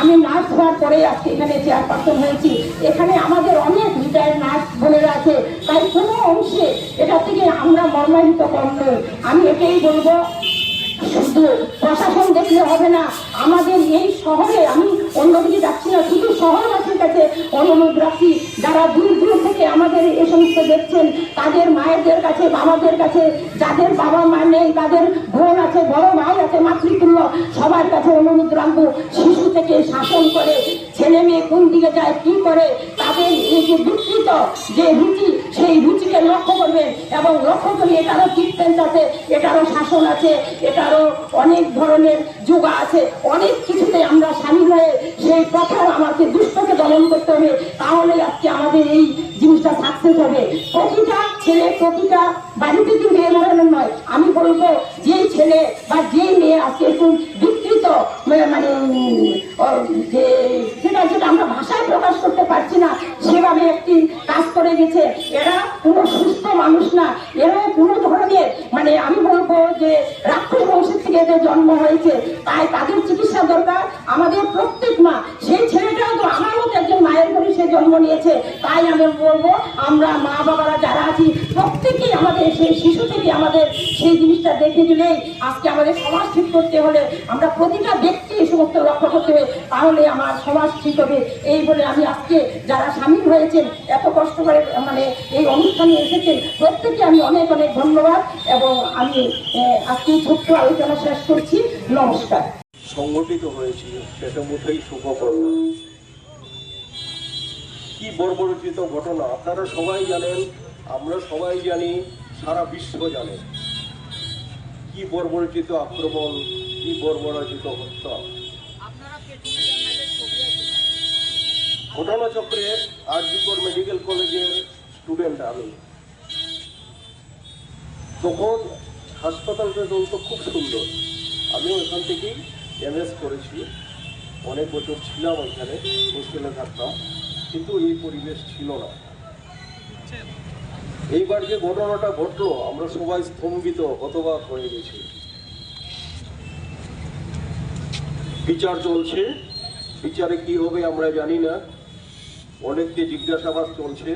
আমি নার্স হওয়ার পরে আজকে এখানে চেয়ারপারসন হয়েছি। এখানে আমাদের অনেক রিটায়ার্ড নার্স বোনেরা আছে। তাই কোনো অংশে এটা থেকে আমরা মর্মাহিত কম আমি এটাই বলব, শুধু প্রশাসন দেখলে হবে না, আমাদের এই শহরে আমি অন্যদিকে যাচ্ছি না, শুধু শহরবাসীর কাছে অনুরোধ রাখছি। যারা দূর দূর থেকে আমাদের এ সমস্ত দেখছেন, তাদের মায়েদের কাছে, বাবাদের কাছে, যাদের বাবা মা নেই, তাদের বোন আছে, বড় ভাই আছে, মাতৃতুল্য, সবার কাছে অনুরোধ রাখব, শিশু থেকে শাসন করে, ছেলে মেয়ে কোন দিকে যায়, কি করে তাদের যে বিকৃত যে রুচি, সেই রুচিকে লক্ষ্য করবেন এবং লক্ষ্য করে এটারও ট্রিটমেন্ট আছে, এটারও শাসন আছে, এটারও অনেক ধরনের যোগা আছে। অনেক কিছুতে আমরা সামিল হয়ে সেই প্রথম আমাকে দুষ্টকে দমন করতে হবে। তাহলে আজকে আমাদের এই জিনিসটা সাকসেস হবে। প্রতিটা ছেলে, প্রতিটা বাড়িতে কি মেয়ে মরানোর নয়। আমি বলব, যেই ছেলে বা যেই মেয়ে আজকে বিকৃত মানে যে সেটা যেটা আমরা ভাষায় প্রকাশ করতে পারছি না সেভাবে একটি কাজ করে গেছে এরা কোনো সুস্থ মানুষ না। এরা কোনো ধরনের মানে আমি বলব যে রাক্ষস বংশের এদের জন্ম হয়েছে, তাই তাদের চিকিৎসা দরকার। আমাদের প্রত্যেক মা, সেই ছেলেটাও তো আমার মতো একজন মায়ের ঘরে সে জন্ম নিয়েছে, তাই আমি বলব, আমরা মা বাবারা যারা আছি, প্রত্যেকেই আমাদের সেই শিশু থেকে আমাদের সেই জিনিসটা দেখে দিলেই আজকে আমাদের সমাজ ঠিক করতে হলে আমরা প্রতিটা ব্যক্তি এই সমস্ত লক্ষ্য করতে হবে, তাহলে আমার সমাজ ঠিক হবে। এই বলে আমি আজকে যারা সামিল হয়েছেন, এত কষ্ট করে মানে এই অনুষ্ঠানে এসেছেন প্রত্যেককে আমি অনেক অনেক ধন্যবাদ এবং আমি আজকে ছোট্ট আলোচনা শেষ করছি। নমস্কার। সংগঠিত হয়েছিল সেটা মোটেই সুখকর না কি বর্বরচিত ঘটনা, আপনারা সবাই জানেন, আমরা সবাই জানি, সারা বিশ্ব জানে। কি বর্বরচিত আক্রমণ, কি বর্বরচিত হত্যা। ঘটনাচক্রে আরজিকর মেডিকেল কলেজের স্টুডেন্ট আমি। তখন হাসপাতালটা তো খুব সুন্দর। আমিও এখান থেকেই এমএস করেছি। অনেক বছর ছিলাম ওইখানে, হোস্টেলে থাকতাম, কিন্তু এই পরিবেশ ছিল না। এইবার যে ঘটনাটা ঘটলো, আমরা সবাই স্তম্ভিত, হতবাক হয়ে গেছি। বিচার চলছে। বিচারে কি হবে আমরা জানি না। অনেককে জিজ্ঞাসাবাদ চলছে।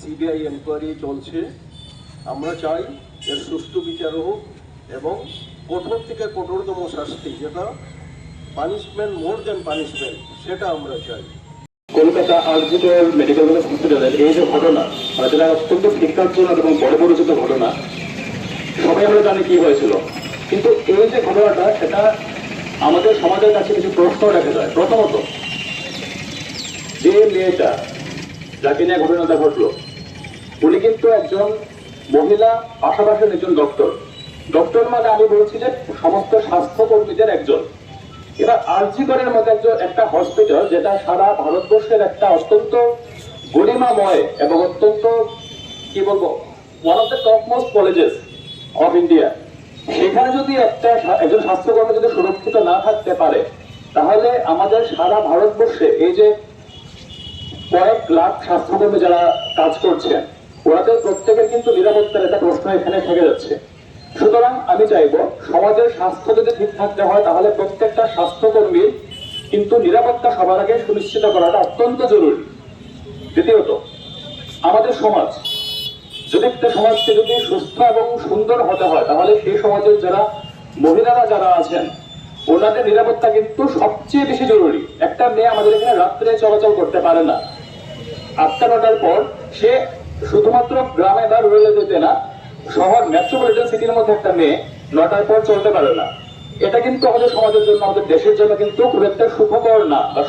সিবিআই এনকোয়ারি চলছে। আমরা চাই এর সুষ্ঠু বিচার হোক এবং কঠোর থেকে কঠোরতম শাস্তি, যেটা পানিশমেন্ট মোর দেন পানিশমেন্ট সেটা আমরা চাই। কলকাতা আরজিকর মেডিকেল কলেজ হসপিটালের এই যে ঘটনা মানে যেটা অত্যন্ত শিক্ষার্থজনক এবং বড় পরিচিত ঘটনা, সবাই আমরা জানি কি হয়েছিল। কিন্তু এই যে ঘটনাটা, সেটা আমাদের সমাজের কাছে কিছু প্রশ্ন রেখে যায়। প্রথমত, যে মেয়েটা, যাকে নিয়ে ঘটনাটা ঘটলো, উনি কিন্তু একজন মহিলা পাশাপাশি একজন ডক্টর ডক্টর মানে আমি বলছি যে সমস্ত স্বাস্থ্যকর্মীদের একজন। এবার আরজিকরের মধ্যে একজন একটা হসপিটাল যেটা সারা ভারতবর্ষের একটা অত্যন্ত গরিমাময় এবং অত্যন্ত, কি বলব one of the top most colleges of India সেখানে যদি একটা একজন স্বাস্থ্যকর্মী যদি সুরক্ষিত না থাকতে পারে, তাহলে আমাদের সারা ভারতবর্ষে এই যে কয়েক লাখ স্বাস্থ্যকর্মী যারা কাজ করছেন ওনাদের প্রত্যেকের কিন্তু নিরাপত্তার একটা প্রশ্ন এখানে থেকে যাচ্ছে। সুতরাং আমি চাইব সমাজের স্বাস্থ্য যদি ঠিক থাকতে হয়, তাহলে প্রত্যেকটা স্বাস্থ্যকর্মীর কিন্তু নিরাপত্তা সবার আগে সুনিশ্চিত করাটা অত্যন্ত জরুরি। দ্বিতীয়ত, আমাদের সমাজ, যদি একটা সমাজকে যদি সুস্থ এবং সুন্দর হতে হয়, তাহলে সেই সমাজের যারা মহিলারা যারা আছেন, ওনাদের নিরাপত্তা কিন্তু সবচেয়ে বেশি জরুরি। একটা মেয়ে আমাদের এখানে রাত্রে চলাচল করতে পারে না। আটটা নটার পর সে শুধুমাত্র গ্রামে বা রুরালে যেতে না, শহর মেট্রোপলিটন সিটির মধ্যে একটা মেয়ে নটার পর চলতে পারে না। এটা কিন্তু আমাদের সমাজের জন্য, আমাদের দেশের জন্য কিন্তু খুব একটা সুখকর না বা